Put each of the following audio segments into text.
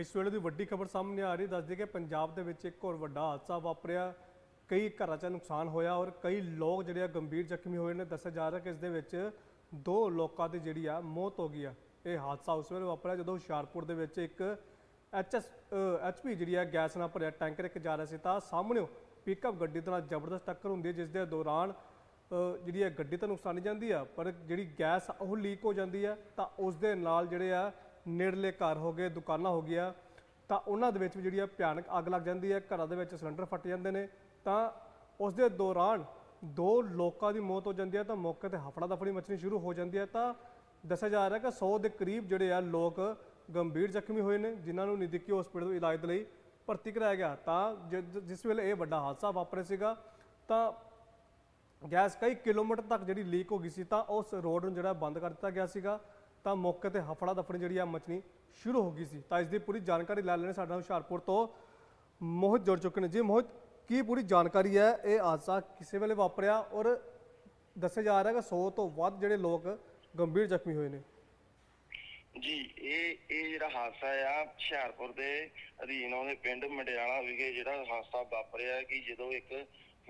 ਇਸ ਵੇਲੇ ਦੀ ਵੱਡੀ ਖਬਰ ਸਾਹਮਣੇ ਆ ਰਹੀ, ਦੱਸਦੀ ਕਿ ਪੰਜਾਬ ਦੇ ਵਿੱਚ ਇੱਕ ਹੋਰ ਵੱਡਾ ਹਾਦਸਾ ਵਾਪਰਿਆ। ਕਈ ਘਰਾਂ 'ਚ ਨੁਕਸਾਨ ਹੋਇਆ ਔਰ ਕਈ ਲੋਕ ਜਿਹੜੇ ਆ ਗੰਭੀਰ ਜ਼ਖਮੀ ਹੋਏ ਨੇ। ਦੱਸਿਆ ਜਾ ਰਿਹਾ ਕਿ ਇਸ ਦੇ ਵਿੱਚ ਦੋ ਲੋਕਾਂ ਦੀ ਜਿਹੜੀ ਆ ਮੌਤ ਹੋ ਗਈ ਆ। ਇਹ ਹਾਦਸਾ ਉਸ ਵੇਲੇ ਵਾਪਰਿਆ ਜਦੋਂ ਹੁਸ਼ਿਆਰਪੁਰ ਦੇ ਵਿੱਚ ਇੱਕ ਐਚਐਸ ਐਚਪੀ ਜਿਹੜੀ ਆ ਗੈਸ ਨਾਲ ਭਰਿਆ ਟੈਂਕਰ ਇੱਕ ਜਾ ਰਿਹਾ ਸੀ। ਤਾਂ ਸਾਹਮਣੇੋਂ ਪਿਕਅਪ ਗੱਡੀ ਦੇ ਨਾਲ ਜ਼ਬਰਦਸਤ ਟੱਕਰ ਹੁੰਦੀ ਹੈ, ਜਿਸ ਦੇ ਦੌਰਾਨ ਜਿਹੜੀ ਹੈ ਗੱਡੀ ਤਾਂ ਨੁਕਸਾਨੀ ਜਾਂਦੀ ਆ, ਪਰ ਜਿਹੜੀ ਗੈਸ ਉਹ ਲੀਕ ਹੋ ਜਾਂਦੀ ਆ। ਤਾਂ ਉਸ ਦੇ ਨਾਲ ਜਿਹੜੇ ਆ ਨੇੜਲੇ ਘਰ ਹੋ ਗਏ, ਦੁਕਾਨਾਂ ਹੋ ਗਈਆਂ, ਤਾਂ ਉਹਨਾਂ ਦੇ ਵਿੱਚ ਵੀ ਜਿਹੜੀ ਆ ਭਿਆਨਕ ਅੱਗ ਲੱਗ ਜਾਂਦੀ ਹੈ, ਘਰਾਂ ਦੇ ਵਿੱਚ ਸਿਲੰਡਰ ਫਟ ਜਾਂਦੇ ਨੇ, ਤਾਂ ਉਸ ਦੇ ਦੌਰਾਨ ਦੋ ਲੋਕਾਂ ਦੀ ਮੌਤ ਹੋ ਜਾਂਦੀ ਹੈ, ਤਾਂ ਮੌਕੇ ਤੇ ਹਫੜਾ ਦਫੜੀ ਮਚਣੀ ਸ਼ੁਰੂ ਹੋ ਜਾਂਦੀ ਹੈ, ਤਾਂ ਦੱਸਿਆ ਜਾ ਰਿਹਾ ਕਿ 100 ਦੇ ਕਰੀਬ ਜਿਹੜੇ ਆ ਲੋਕ ਗੰਭੀਰ ਜ਼ਖਮੀ ਹੋਏ ਨੇ, ਜਿਨ੍ਹਾਂ ਨੂੰ ਨਜ਼ਦੀਕੀ ਹਸਪੀਟਲ ਤੋਂ ਇਲਾਜ ਲਈ ਭਰਤੀ ਕਰਾਇਆ ਗਿਆ। ਤਾਂ ਜਿਸ ਵੇਲੇ ਇਹ ਵੱਡਾ ਹਾਦਸਾ ਵਾਪਰਿਆ ਸੀਗਾ, ਤਾਂ ਗੈਸ ਕਈ ਕਿਲੋਮੀਟਰ ਤੱਕ ਜਿਹੜੀ ਲੀਕ ਹੋ ਗਈ ਸੀ, ਤਾਂ ਉਸ ਰੋਡ ਨੂੰ ਜਿਹੜਾ ਬੰਦ ਕਰ ਦਿੱਤਾ ਗਿਆ ਸੀਗਾ। ਤਾਂ ਮੌਕੇ ਤੇ ਹਫੜਾ ਦਫੜੀ ਜਿਹੜੀ ਆ ਮਚਣੀ ਸ਼ੁਰੂ ਹੋ ਗਈ ਸੀ। ਤਾਂ ਇਸ ਦੀ ਪੂਰੀ ਜਾਣਕਾਰੀ ਲੈ ਲੈਣੇ ਸਾਡਾ ਹੁਸ਼ਿਆਰਪੁਰ ਤੋਂ ਮੋਹਿਤ ਜੁੜ ਚੁੱਕੇ ਨੇ। ਜੀ ਮੋਹਿਤ, ਕੀ ਪੂਰੀ ਜਾਣਕਾਰੀ ਹੈ? ਇਹ ਹਾਦਸਾ ਕਿਸੇ ਵੇਲੇ ਵਾਪਰਿਆ ਔਰ ਦੱਸਿਆ ਜਾ ਰਿਹਾ ਕਿ 100 ਤੋਂ ਵੱਧ ਜਿਹੜੇ ਲੋਕ ਗੰਭੀਰ ਜ਼ਖਮੀ ਹੋਏ ਨੇ? ਜੀ, ਇਹ ਇਹ ਜਿਹੜਾ ਹਾਦਸਾ ਆ ਹੁਸ਼ਿਆਰਪੁਰ ਦੇ ਅਧੀਨ ਆਉਂਦੇ ਪਿੰਡ ਮੰਡਿਆਲਾ ਵਿਖੇ ਜਿਹੜਾ ਹਾਦਸਾ ਵਾਪਰਿਆ ਕਿ ਜਦੋਂ ਇੱਕ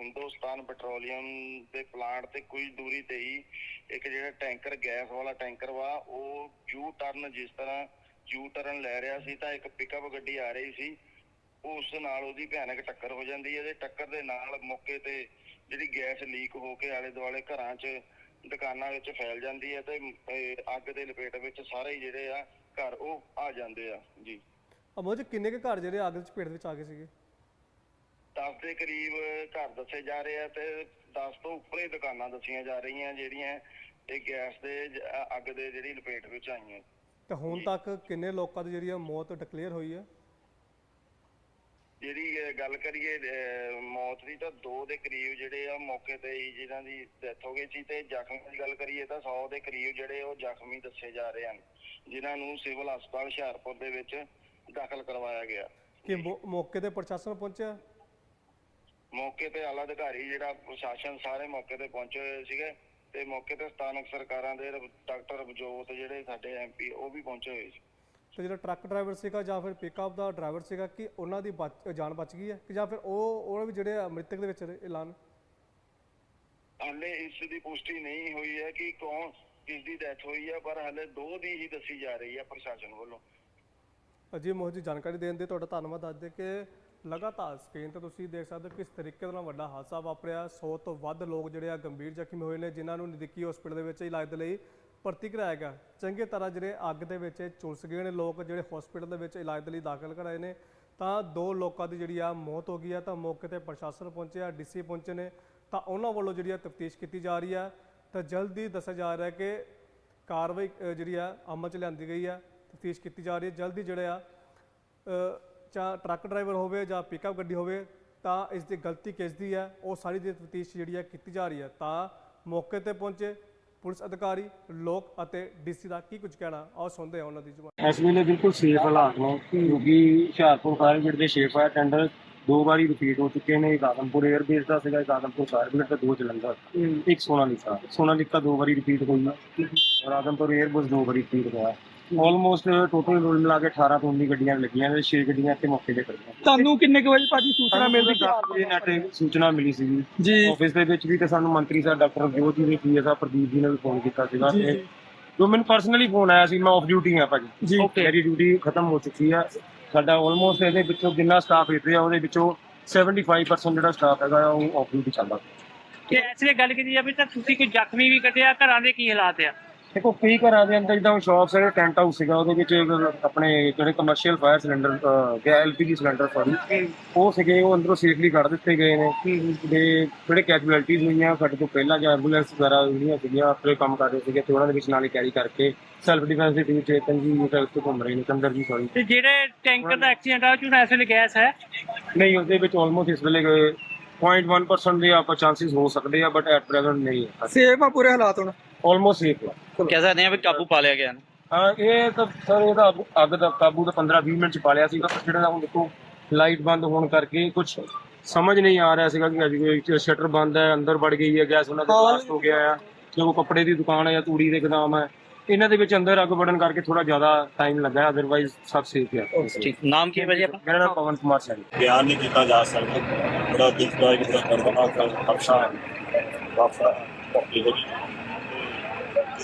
ਹਿੰਦੁਸਤਾਨ ਪੈਟਰੋਲੀਅਮ ਦੇ ਪਲਾਂਟ ਤੇ ਕੁਝ ਦੂਰੀ ਤੇ ਹੀ ਇੱਕ ਜਿਹੜਾ ਟੈਂਕਰ, ਗੈਸ ਵਾਲਾ ਟੈਂਕਰ ਵਾ, ਉਹ ਯੂ ਟਰਨ ਜਿਸ ਤਰ੍ਹਾਂ ਯੂ ਟਰਨ ਲੈ ਰਿਹਾ ਸੀ, ਤਾਂ ਇੱਕ ਪਿਕਅਪ ਗੱਡੀ ਆ ਰਹੀ ਸੀ। ਉਸ ਨਾਲ ਉਹਦੀ ਭਿਆਨਕ ਟੱਕਰ ਹੋ ਜਾਂਦੀ ਹੈ। ਤੇ ਟੱਕਰ ਦੇ ਨਾਲ ਮੌਕੇ ਤੇ ਜਿਹੜੀ ਗੈਸ ਲੀਕ ਹੋ ਕੇ ਆਲੇ ਦੁਆਲੇ ਘਰਾਂ 'ਚ, ਦੁਕਾਨਾਂ ਵਿੱਚ ਫੈਲ ਜਾਂਦੀ ਹੈ ਤੇ ਅੱਗ ਦੇ ਲਪੇਟ ਵਿੱਚ ਸਾਰੇ ਜਿਹੜੇ ਆ ਘਰ ਉਹ ਆ ਜਾਂਦੇ ਆ। ਜੀ। ਅਮੋਜ, ਕਿੰਨੇ ਕੁ ਘਰ ਜਿਹੜੇ ਅੱਗ ਦੀ ਚਪੇਟ ਵਿੱਚ ਆ ਗਏ ਸੀਗੇ? 10 ਦੇ ਕਰੀਬ ਘਰ ਦੱਸੇ ਜਾ ਰਹੇ ਆ ਤੇ 10 ਤੋਂ ਉੱਪਰ ਹੀ ਦੁਕਾਨਾਂ ਦੱਸੀਆਂ ਜਾ ਰਹੀਆਂ ਜਿਹੜੀਆਂ ਇਹ ਗੈਸ ਦੇ ਜ- ਅੱਗ ਦੇ ਜਿਹੜੀ ਲਪੇਟ ਵਿੱਚ ਆਈਆਂ। ਤੇ ਹੁਣ ਤੱਕ ਕਿੰਨੇ ਲੋਕਾਂ ਦੀ ਜਿਹੜੀ ਆ ਮੌਤ ਡਿਕਲੇਅਰ ਹੋਈ ਹੈ ਜਿਹੜੀ ਇਹ ਗੱਲ ਕਰੀਏ ਅਹ, ਮੌਤ ਦੀ ਤਾਂ ਦੋ ਦੇ ਕਰੀਬ ਜਿਹੜੇ ਆ ਮੌਕੇ ਤੇ ਹੀ ਜਿਨ੍ਹਾਂ ਦੀ ਡੈਥ ਹੋ ਗਈ ਸੀ ਤੇ ਜ਼ਖਮੀ ਦੀ ਗੱਲ ਕਰੀਏ ਤਾਂ 100 ਦੇ ਕਰੀਬ ਜਿਹੜੇ ਉਹ ਜ਼ਖਮੀ ਦੱਸੇ ਜਾ ਰਹੇ ਹਨ ਜਿਨ੍ਹਾਂ ਨੂੰ ਸਿਵਲ ਹਸਪਤਾਲ ਹੁਸ਼ਿਆਰਪੁਰ ਦੇ ਵਿੱਚ ਦਾਖਲ ਕਰਵਾਇਆ ਗਿਆ। ਕਿ ਮੌ- ਮੌਕੇ ਤੇ ਪ੍ਰਸ਼ਾਸਨ ਪਹੁੰਚਿਆ? ਮੌਕੇ ਤੇ ਆਲਾ ਅਧਿਕਾਰੀ ਜਿਹੜਾ ਪ੍ਰਸ਼ਾਸਨ ਸਾਰੇ ਮੌਕੇ ਤੇ ਪਹੁੰਚੇ ਹੋਏ ਸੀਗੇ ਤੇ ਮੌਕੇ ਤੇ ਸਥਾਨਕ ਸਰਕਾਰਾਂ ਦੇ ਡਾਕਟਰ ਬਜੋਤ ਜਿਹੜੇ ਸਾਡੇ ਐਮਪੀ ਉਹ ਵੀ ਪਹੁੰਚੇ ਹੋਏ ਸੀ। ਤੇ ਜਿਹੜਾ ਟਰੱਕ ਡਰਾਈਵਰ ਸੀਗਾ ਜਾਂ ਫਿਰ ਪਿਕਅਪ ਦਾ ਡਰਾਈਵਰ ਸੀਗਾ ਕਿ ਉਹਨਾਂ ਦੀ ਜਾਨ ਬਚ ਗਈ ਹੈ ਕਿ ਜਾਂ ਫਿਰ ਉਹ ਉਹਨਾਂ ਵੀ ਜਿਹੜੇ ਮ੍ਰਿਤਕ ਦੇ ਵਿੱਚ ਐਲਾਨ? ਹਾਲੇ ਇਸ ਦੀ ਪੁਸ਼ਟੀ ਨਹੀਂ ਹੋਈ ਹੈ ਕਿ ਕੌਣ ਕਿਸ ਦੀ ਡੈਥ ਹੋਈ ਹੈ ਪਰ ਹਾਲੇ ਦੋ ਦੀ ਹੀ ਦੱਸੀ ਜਾ ਰਹੀ ਹੈ ਪ੍ਰਸ਼ਾਸਨ ਵੱਲੋਂ। ਅਜੀ ਮੋਹ ਜੀ ਜਾਣਕਾਰੀ ਦੇਣ ਦੇ ਤੁਹਾਡਾ ਧੰਨਵਾਦ ਦੱਸਦੇ ਕਿ ਲਗਾਤਾਰ ਸਕਰੀਨ ਤੇ ਤੁਸੀਂ ਦੇਖ ਸਕਦੇ ਹੋ ਕਿਸ ਤਰੀਕੇ ਦੇ ਨਾਲ ਵੱਡਾ ਹਾਦਸਾ ਵਾਪਰਿਆ। 100 ਤੋਂ ਵੱਧ ਲੋਕ ਜਿਹੜੇ ਆ ਗੰਭੀਰ ਜ਼ਖਮੀ ਹੋਏ ਨੇ, ਜਿਨ੍ਹਾਂ ਨੂੰ ਨਜ਼ਦੀਕੀ ਹਸਪੀਟਲ ਦੇ ਵਿੱਚ ਇਲਾਜ ਦੇ ਲਈ ਭਰਤੀ ਕਰਾਇਆ ਗਿਆ। ਚੰਗੇ ਤਰ੍ਹਾਂ ਜਿਹੜੇ ਅੱਗ ਦੇ ਵਿੱਚ ਝੁਲਸ ਗਏ ਨੇ, ਲੋਕ ਜਿਹੜੇ ਹਸਪੀਟਲ ਦੇ ਵਿੱਚ ਇਲਾਜ ਦੇ ਲਈ ਦਾਖਲ ਕਰਾਏ ਨੇ, ਤਾਂ ਦੋ ਲੋਕਾਂ ਦੀ ਜਿਹੜੀ ਆ ਮੌਤ ਹੋ ਗਈ ਆ। ਤਾਂ ਮੌਕੇ ਤੇ ਪ੍ਰਸ਼ਾਸਨ ਪਹੁੰਚਿਆ, ਡੀਸੀ ਪਹੁੰਚੇ ਨੇ, ਤਾਂ ਉਹਨਾਂ ਵੱਲੋਂ ਜਿਹੜੀ ਆ ਤਫਤੀਸ਼ ਕੀਤੀ ਜਾ ਰਹੀ ਆ। ਤਾਂ ਜਲਦੀ ਦੱਸਿਆ ਜਾ ਰਿਹਾ ਕਿ ਕਾਰਵਾਈ ਜਿਹੜੀ ਆ ਅਮਲ ਚ ਲਿਆਂਦੀ ਗਈ ਆ, ਤਫਤੀਸ਼ ਕੀਤੀ ਜਾ ਰਹੀ ਹੈ। ਜਲਦੀ ਜਿਹੜੇ ਆ ਚਾਹ ਟਰੱਕ ਡਰਾਈਵਰ ਹੋਵੇ ਜਾਂ ਪਿਕਅਪ ਗੱਡੀ ਹੋਵੇ, ਤਾਂ ਇਸ ਦੀ ਗਲਤੀ ਕਿਸ ਦੀ ਹੈ? ਉਹ ਸਾਰੀ ਦੀ ਤਫਤੀਸ਼ ਜਿਹੜੀ ਹੈ ਕੀਤੀ ਜਾ ਰਹੀ ਹੈ। ਤਾਂ ਮੌਕੇ ਤੇ ਪਹੁੰਚੇ ਪੁਲਿਸ ਅਧਿਕਾਰੀ, ਲੋਕ ਅਤੇ ਡੀਸੀ ਦਾ ਕੀ ਕੁਝ ਕਹਿਣਾ? ਆਓ ਸੁਣਦੇ ਹਾਂ ਉਹਨਾਂ ਦੀ ਜ਼ੁਬਾਨ। ਇਸ ਵੇਲੇ ਬਿਲਕੁਲ ਸੇਫ ਹਾਲਾਤ ਨੇ। ਕਿਉਂਕਿ ਹੁਸ਼ਿਆਰਪੁਰ ਫਾਇਰ ਦੇ ਛੇ ਫਾਇਰ ਟੈਂਡਰ ਦੋ ਵਾਰੀ ਰਿਪੀਟ ਹੋ ਚੁੱਕੇ ਨੇ। ਇੱਕ ਆਦਮਪੁਰ 에ਅਰ ਦਾ ਸੀਗਾ ਇੱਕ ਆਦਮਪੁਰ ਫਾਇਰ ਦਾ ਦੋ ਜਲੰਧਰ ਇੱਕ ਸੋਨਾਲੀਕਾ ਸੋਨਾਲੀਕਾ ਦੋ ਵਾਰੀ ਰਿਪੀਟ ਹੋਈ ਔਰ ਆਦਮਪੁਰ 에ਅਰ ਦੋ ਵਾਰੀ ਰਿਪੀਟ ਹੋਇਆ। ਆਲਮੋਸਟ ਟੋਟਲ ਰੋਲ ਮਿਲਾ ਕੇ 18 ਤੋਂ 19 ਗੱਡੀਆਂ ਲੱਗੀਆਂ ਨੇ 6 ਗੱਡੀਆਂ ਇੱਥੇ ਮੌਕੇ ਤੇ ਖੜੀਆਂ ਤੁਹਾਨੂੰ ਕਿੰਨੇ ਕੁ ਵਜੇ ਭਾਜੀ ਸੂਚਨਾ ਮਿਲਦੀ ਦਸ ਵਜੇ ਨੈਟ ਸੂਚਨਾ ਮਿਲੀ ਸੀਗੀ। ਜੀ। ਆਫਿਸ ਦੇ ਵਿੱਚ ਵੀ ਤੇ ਸਾਨੂੰ ਮੰਤਰੀ ਸਾਹਿਬ ਡਾਕਟਰ ਜੋਤ ਜੀ ਨੇ ਪੀਐਸ ਸਾਹਿਬ ਪ੍ਰਦੀਪ ਜੀ ਨੇ ਵੀ ਫੋਨ ਕੀਤਾ ਸੀਗਾ ਤੇ ਜੀ। ਮੈਨੂੰ ਪਰਸਨਲੀ ਫੋਨ ਆਇਆ ਸੀ ਮੈਂ ਆਫ ਡਿਊਟੀ ਆ ਭਾਜੀ। ਜੀ। ਮੇਰੀ ਡਿਊਟੀ ਖਤਮ ਹੋ ਚੁੱਕੀ ਆ। ਸਾਡਾ ਆਲਮੋਸਟ ਇਹਦੇ ਵਿੱਚੋਂ ਜਿੰਨਾ ਸਟਾਫ ਇੱਥੇ ਆ ਉਹਦੇ ਵਿੱਚੋਂ 75% ਜਿਹੜਾ ਸਟਾਫ ਹੈਗਾ ਉਹ ਆਫ ਡਿਊਟੀ ਚੱਲਦਾ। ਤੇ ਲਈ ਗੱਲ ਕੀਤੀ ਜਾਵੇ ਤਾਂ ਤੁਸੀਂ ਕੋਈ ਜ਼ਖਮੀ ਵੀ ਕੱਢਿਆ ਘਰਾਂ ਦੇ ਕੀ ਹਾਲਾਤ ਆ? ਦੇਖੋ ਕਈ ਘਰਾਂ ਦੇ ਅੰਦਰ ਜਿੱਦਾਂ ਸ਼ਾਪਸ ਹੈ ਟੈਂਟ ਹਾਊਸ ਸੀਗਾ ਉਹਦੇ ਵਿੱਚ ਆਪਣੇ ਜਿਹੜੇ ਕਮਰਸ਼ੀਅਲ ਫਾਇਰ ਸਿਲੰਡਰ ਗਿਆ ਐਲਪੀਜੀ ਸਿਲੰਡਰ ਸੌਰੀ ਉਹ ਸੀਗੇ ਉਹ ਅੰਦਰੋਂ ਸੇਫਲੀ ਕੱਢ ਦਿੱਤੇ ਗਏ ਨੇ। ਤੇ ਜਿਹੜੇ ਕੈਜੂਅਲਟੀਜ਼ ਹੋਈਆਂ ਸਾਡੇ ਤੋਂ ਪਹਿਲਾਂ ਜਾਂ ਐਂਬੂਲੈਂਸ ਵਗੈਰਾ ਜਿਹੜੀਆਂ ਸੀਗੀਆਂ ਆਪਣੇ ਕੰਮ ਕਰ ਰਹੇ ਸੀਗੇ ਤੇ ਉਹਨਾਂ ਦੇ ਵਿੱਚ ਨਾਲ ਹੀ ਕੈਰੀ ਕਰਕੇ ਸੈਲਫ ਡਿਫੈਂਸ ਦੇ ਟੀਮ ਚੇਤਨ ਜੀ ਉਹ ਉੱਤੇ ਘੁੰਮ ਰਹੇ ਨੇ ਚੰਦਰ ਜੀ ਸੌਰੀ ਤੇ ਜਿਹੜੇ ਟੈਂਕਰ ਦਾ ਐਕਸੀਡੈਂਟ ਆ ਉਹ ਵੇਲੇ ਗੈਸ ਹੈ? ਨਹੀਂ ਉਹਦੇ ਵਿੱਚ ਆਲਮੋਸਟ ਇਸ ਵੇਲੇ 0.1% ਦੇ ਆਪਾਂ ਚਾਂਸਸ ਹੋ ਸਕਦੇ ਆ ਬਟ ਐਟ ਪ੍ਰੈਜ਼ੈਂਟ ਨਹੀਂ ਹੈ। ਸੇਫ ਆ ਪੂਰੇ ਹਾਲਾਤ ਹੁਣ। ਆਲਮੋਸਟ ਸੇਫ ਹੈ ਕਹਿ ਸਕਦੇ ਹਾਂ ਵੀ ਕਾਬੂ ਪਾ ਲਿਆ ਗਿਆ ਹਾਂ ਇਹ ਤਾਂ ਸਰ ਇਹਦਾ ਅੱਗ- ਅੱਗ ਦਾ ਕਾਬੂ ਤਾਂ 15 20 ਮਿੰਟ ਚ ਪਾ ਲਿਆ ਸੀਗਾ ਪਰ ਜਿਹੜਾ ਹੁਣ ਦੇਖੋ ਲਾਈਟ ਬੰਦ ਹੋਣ ਕਰਕੇ ਕੁਝ ਸਮਝ ਨਹੀਂ ਆ ਰਿਹਾ ਸੀਗਾ ਕਿ ਅੱਜ ਸ਼ਟਰ ਬੰਦ ਹੈ ਅੰਦਰ ਵੜ ਗਈ ਹੈ ਗੈਸ ਉਹਨਾਂ ਦੇ ਬਲਾਸਟ ਹੋ ਗਿਆ ਹੈ ਜੋ ਕੱਪੜੇ ਦੀ ਦੁਕਾਨ ਹੈ ਜਾਂ ਤੂੜੀ ਦੇ ਗਦਾਮ ਹੈ ਇਹਨਾਂ ਦੇ ਵਿੱਚ ਅੰਦਰ ਅੱਗ ਵੜਨ ਕਰਕੇ ਥੋੜਾ ਜ਼ਿਆਦਾ ਟਾਈਮ ਲੱਗਾ ਅਦਰਵਾਈਜ਼ ਸਭ ਸੇਫ ਹੈ ਠੀਕ ਨਾਮ ਕੀ ਹੈ ਭਾਜੀ ਆਪਣਾ? ਮੇਰਾ ਨਾਮ ਪਵਨ ਕੁਮਾਰ ਸੈਣੀ ਬਿਆਨ ਨਹੀਂ ਕੀਤਾ ਜਾ ਸਕਦਾ। ਬੜਾ ਦੁਖਦਾਇਕ ਬੜਾ ਦਰਦਨਾਕ ਹਾਦਸਾ ਵਾਪਰਾ ਇਹ ਹੋ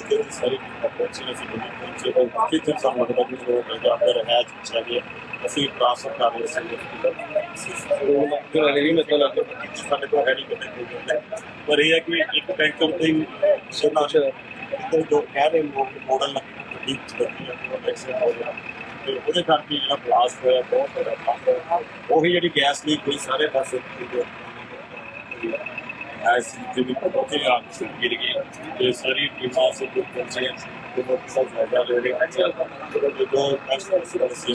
ਗਿਆ ਸਾਰੀ ਪਹੁੰਚੇ ਅਸੀਂ ਪਹੁੰਚੇ ਤਾਂ ਕਿਤੇ ਸਾਨੂੰ ਲੱਗਦਾ ਕਿ ਉਹ ਅੰਦਰ ਹੈ ਚਿਆ ਗਿਆ ਅਸੀਂ ਟ੍ਰਾਂਸਫਰ ਕਰ ਲਏ ਸੀ। ਉਹ ਜਿਹੜਾ ਨਹੀਂ ਮਤਲਬ ਲੱਗਦਾ। ਕਿ ਸਾਡੇ ਕੋਲ ਹੈ ਨਹੀਂ ਕਿਤੇ ਗੱਲ ਨਹੀਂ। ਪਰ ਇਹ ਹੈ ਕਿ ਇੱਕ ਟੈਂਕਰ ਤੇ ਸੁਣਾ ਤੇ ਜੋ ਕਹਿ ਰਹੇ ਲੋਕ ਮਾਡਲ ਲੱਗੀ ਚੱਲਦੀ ਹੈ ਉਹ ਐਕਸੀਡੈਂਟ ਹੋ ਗਿਆ। ਤੇ ਉਹਦੇ ਕਰਕੇ ਜਿਹੜਾ ਬਲਾਸਟ ਹੋਇਆ ਬਹੁਤ ਹੋਇਆ। ਉਹੀ ਜਿਹੜੀ ਗੈਸ ਲੀਕ ਹੋਈ ਸਾਰੇ ਪਾਸੇ। ਐਸ ਜਿਹੜੀ ਪਹੁੰਚੇ ਆ ਗਿਰ ਗਈ ਤੇ ਸਾਰੀ ਟੀਮਾਂ ਸੇ ਕੋਈ ਪਹੁੰਚੇ ਤੇ ਬਹੁਤ ਸਭ ਫਾਇਦਾ ਲੈ ਰਹੇ ਹਨ ਤੇ ਦੋ ਐਕਸਪਰਟ ਸੀ